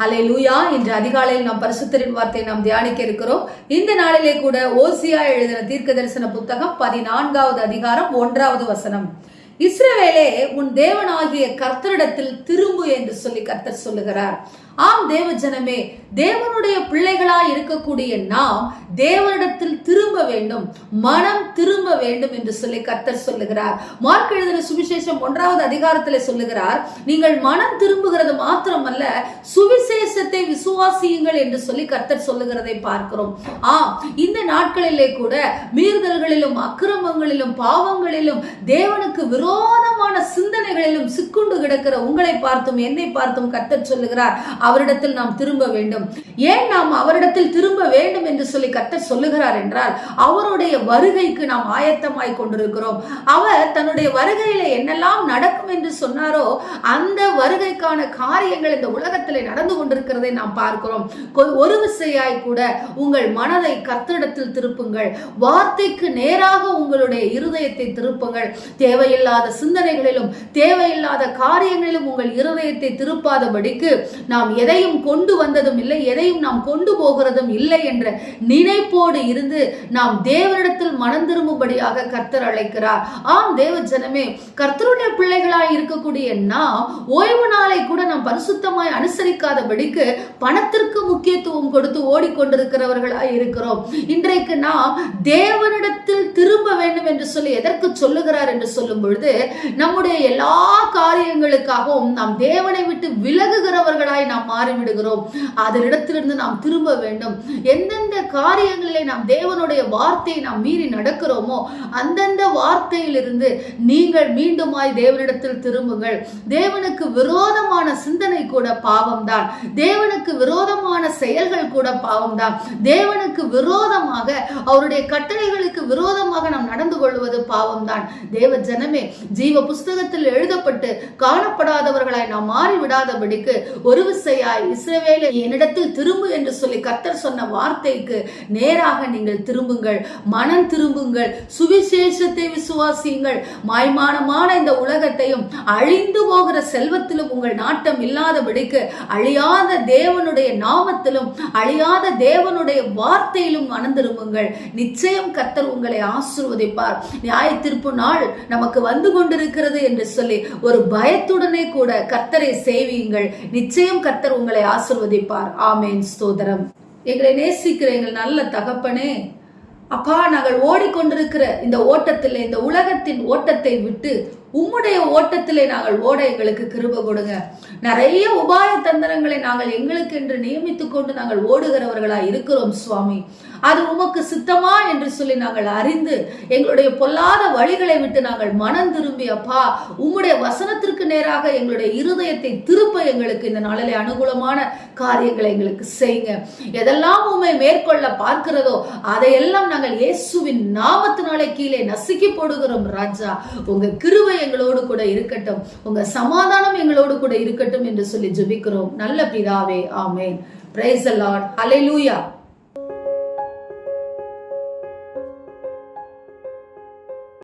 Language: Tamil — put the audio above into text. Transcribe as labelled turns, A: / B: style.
A: ஹலே லூயா இன்று அதிகாலையில் நாம் பரிசுத்தரின் வார்த்தையை நாம் தியானிக்க இருக்கிறோம். இந்த நாளிலே கூட ஓசியா எழுதின தீர்க்க தரிசன புத்தகம் பதினான்காவது அதிகாரம் ஒன்றாவது வசனம். இஸ்ரவேலே உன் தேவனாகிய கர்த்தரிடத்தில் திரும்பு என்று சொல்லி கர்த்தர் சொல்லுகிறார். ஆம் தேவ ஜனமே தேவனுடைய பிள்ளைகளாய் இருக்கக்கூடிய நாம் தேவனிடத்தில் திரும்ப வேண்டும் மனம் திரும்ப வேண்டும் என்று சொல்லி கர்த்தர் சொல்லுகிறார். மார்க் எழுதின சுவிசேஷம் ஒன்றாவது அதிகாரத்தில் சொல்லுகிறார் நீங்கள் மனம் திரும்புகிறது மாத்திரமல்ல சுவிசேஷத்தை விசுவாசியுங்கள் என்று சொல்லி கர்த்தர் சொல்லுகிறதை பார்க்கிறோம். ஆம் இந்த நாட்களிலே கூட மீறுதல்களிலும் அக்கிரமங்களிலும் பாவங்களிலும் தேவனுக்கு விரோத விரோதமான சிந்தனைகளிலும் சிக்குண்டு கிடக்கிற உங்களை பார்த்தும் என்னை பார்த்தும் கத்தர் சொல்லுகிறார் அவரிடத்தில் நாம் திரும்ப வேண்டும். ஏன் நாம் அவரிடத்தில் திரும்ப வேண்டும் என்று சொல்லி கத்தர் சொல்லுகிறார் என்றால் அவருடைய வருகைக்கு நாம் ஆயத்தமாய் கொண்டிருக்கிறோம். அவர் தன்னுடைய வருகையில என்னெல்லாம் நடக்கும் என்று சொன்னாரோ அந்த வருகைக்கான காரியங்கள் இந்த உலகத்தில் நடந்து கொண்டிருக்கிறதை நாம் பார்க்கிறோம். ஒரு விசையாய் கூட உங்கள் மனதை கத்தரிடத்தில் திருப்புங்கள். வார்த்தைக்கு நேராக உங்களுடைய இருதயத்தை திருப்புங்கள். தேவையில்லாத சிந்தனைகளிலும் தேவையில்லாத காரியங்களிலும் உங்கள் இருதயத்தை திருப்பாதபடிக்கு நாம் எதையும் கொண்டு வந்ததும் இல்லை எதையும் நாம் கொண்டு போகிறதும் இல்லை என்ற நினைப்போடு இருந்து நாம் தேவனிடத்தில் மனம் திரும்பும்படியாக கர்த்தர் அழைக்கிறார். ஆம் தேவ ஜனமே கர்த்தருடைய பிள்ளைகளாய் இருக்கக்கூடிய நாம் ஓய்வு நாளை கூட நாம் பரிசுத்தமாய் அனுசரிக்காதபடிக்கு பணத்திற்கு முக்கியத்துவம் கொடுத்து ஓடிக்கொண்டிருக்கிறவர்களாய் இருக்கிறோம். இன்றைக்கு நாம் தேவனிடத்தில் திரும்ப வேண்டும் என்று சொல்லி எதற்கு சொல்லுகிறார் என்று சொல்லும் பொழுது நம்முடைய எல்லா காரியங்களுக்காகவும் நாம் தேவனை விட்டு விலகுகிறவர்களாய் நாம் மாறிவிடுகிறோம். அதனிடத்திலிருந்து நாம் திரும்ப வேண்டும். எந்தெந்த காரியங்களிலே நாம் தேவனுடைய வார்த்தையை நாம் மீறி நடக்கிறோமோ அந்தந்த வார்த்தையிலிருந்து நீங்கள் மீண்டுமாய் தேவனிடத்தில் திரும்புங்கள். தேவனுக்கு விரோதமான சிந்தனை கூட பாவம்தான். தேவனுக்கு விரோதமான செயல்கள் கூட பாவம்தான். தேவனுக்கு விரோதமாக அவருடைய கட்டளைகளுக்கு விரோதமாக நாம் நடந்து கொள்வது பாவம்தான். தேவ ஜனமே ஜீவ புஸ்தகத்தில் எழுதப்பட்டு காணப்படாதவர்களாய் நாம் மாறி விடாதபடிக்கு ஒரு விசையாய் இஸ்ரவேலை என்னிடத்தில் திரும்பு என்று சொல்லி கத்தர் சொன்ன வார்த்தைக்கு நேராக நீங்கள் திரும்புங்கள். மனம் திரும்புங்கள். சுவிசேஷத்தை விசுவாசியுங்கள். மாய்மானமான இந்த உலகத்தையும் அழிந்து போகிற செல்வத்திலும் உங்கள் நாட்டம் இல்லாதபடிக்கு அழியாத தேவனுடைய நாமத்திலும் அழியாத தேவனுடைய வார்த்தையிலும் மனம் திரும்புங்கள். நிச்சயம் கத்தர் உங்களை ஆசிர்வதிப்பார். நியாய தீர்ப்பு நாள் நமக்கு வந்து கொண்டிருக்கிறது என்று சொல்லி ஒரு பய பயத்துடனே கூட கர்த்தரை சேவியுங்கள். நிச்சயம் கர்த்தர் உங்களை ஆசிர்வதிப்பார். ஆமேன். ஸ்தோதரம் எங்களை நேசிக்கிற எங்கள் நல்ல தகப்பனே அப்பா நாங்கள் ஓடிக்கொண்டிருக்கிற இந்த ஓட்டத்தில் இந்த உலகத்தின் ஓட்டத்தை விட்டு உம்முடைய ஓட்டத்திலே நாங்கள் ஓட எங்களுக்கு கிருப கொடுங்க. நிறைய உபாய தந்திரங்களை நாங்கள் எங்களுக்கு என்று நியமித்து கொண்டு நாங்கள் ஓடுகிறவர்களாக இருக்கிறோம் சுவாமி. அது உமக்கு சித்தமா என்று சொல்லி நாங்கள் அறிந்து எங்களுடைய பொல்லாத வழிகளை விட்டு நாங்கள் மனம் திரும்பி அப்பா உம்முடைய வசனத்திற்கு நேராக எங்களுடைய இருதயத்தை திருப்ப எங்களுக்கு இந்த நாளிலே அனுகூலமான காரியங்களை எங்களுக்கு செய்யுங்க. எதெல்லாம் உண்மை மேற்கொள்ள பார்க்கிறதோ அதையெல்லாம் நாங்கள் இயேசுவின் நாமத்தினாலே கீழே நசுக்கி போடுகிறோம் ராஜா. உங்க கிருவை எங்களோடு கூட இருக்கட்டும். உங்க சமாதானம் எங்களோடு கூட இருக்கட்டும் என்று சொல்லி ஜெபிக்கிறோம். நல்ல பிதாவே ஆமேன். பிரைஸ் லார்ட் ஹalleluya